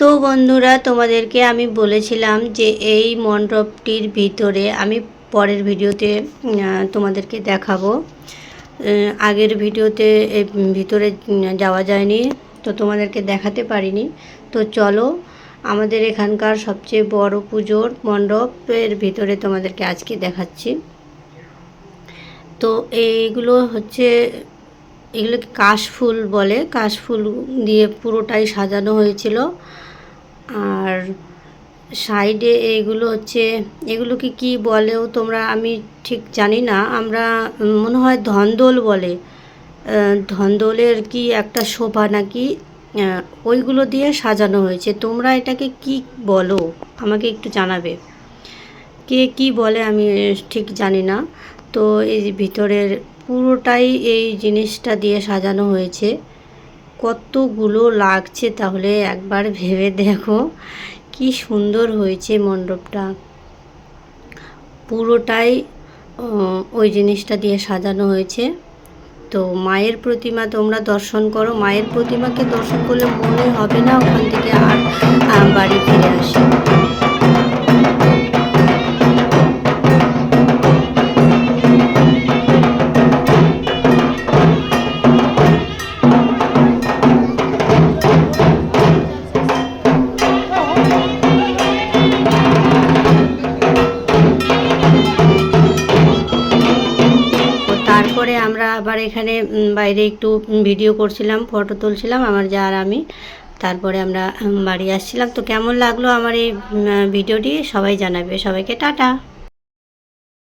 তো বন্ধুরা, তোমাদেরকে আমি বলেছিলাম যে এই মণ্ডপটির ভিতরে আমি পরের ভিডিওতে তোমাদেরকে দেখাবো। আগের ভিডিওতে ভিতরে যাওয়া যায়নি, তো তোমাদেরকে দেখাতে পারিনি। তো চলো, আমাদের এখানকার সবচেয়ে বড় পুজোর মণ্ডপের ভিতরে তোমাদেরকে আজকে দেখাচ্ছি। তো এইগুলো হচ্ছে এগুলোকে কাশফুল বলে? কাশফুল দিয়ে পুরোটাই সাজানো হয়েছিল। আর সাইডে এগুলো হচ্ছে, এগুলোকে কি বলেও তোমরা, আমি ঠিক জানি না। আমরা, মনে হয় ধন্দোল বলে। ধন্দোলের কি একটা শোভা নাকি? ওইগুলো দিয়ে সাজানো হয়েছে। তোমরা এটাকে কি বলো? আমাকে একটু জানাবে। কে কি বলে আমি ঠিক জানি না। তো এই ভিতরের পুরোটাই এই জিনিসটা দিয়ে সাজানো হয়েছে। কতগুলো লাগছে তাহলে একবার ভেবে দেখো। কি সুন্দর হয়েছে মণ্ডপটা। পুরোটাই ওই জিনিসটা দিয়ে সাজানো হয়েছে। তো মায়ের প্রতিমা তোমরা দর্শন করো। মায়ের প্রতিমাকে দর্শন করলে মনে হবে না ওখান থেকে আর বাড়ি ফিরে আসি। তারপরে আমরা আবার এখানে বাইরে একটু ভিডিও করছিলাম ফটো তুলছিলাম, আমার যা আর আমি। তারপরে আমরা বাড়ি আসছিলাম। তো কেমন লাগল আমার এই ভিডিওটি সবাই জানাবে। সবাইকে টাটা।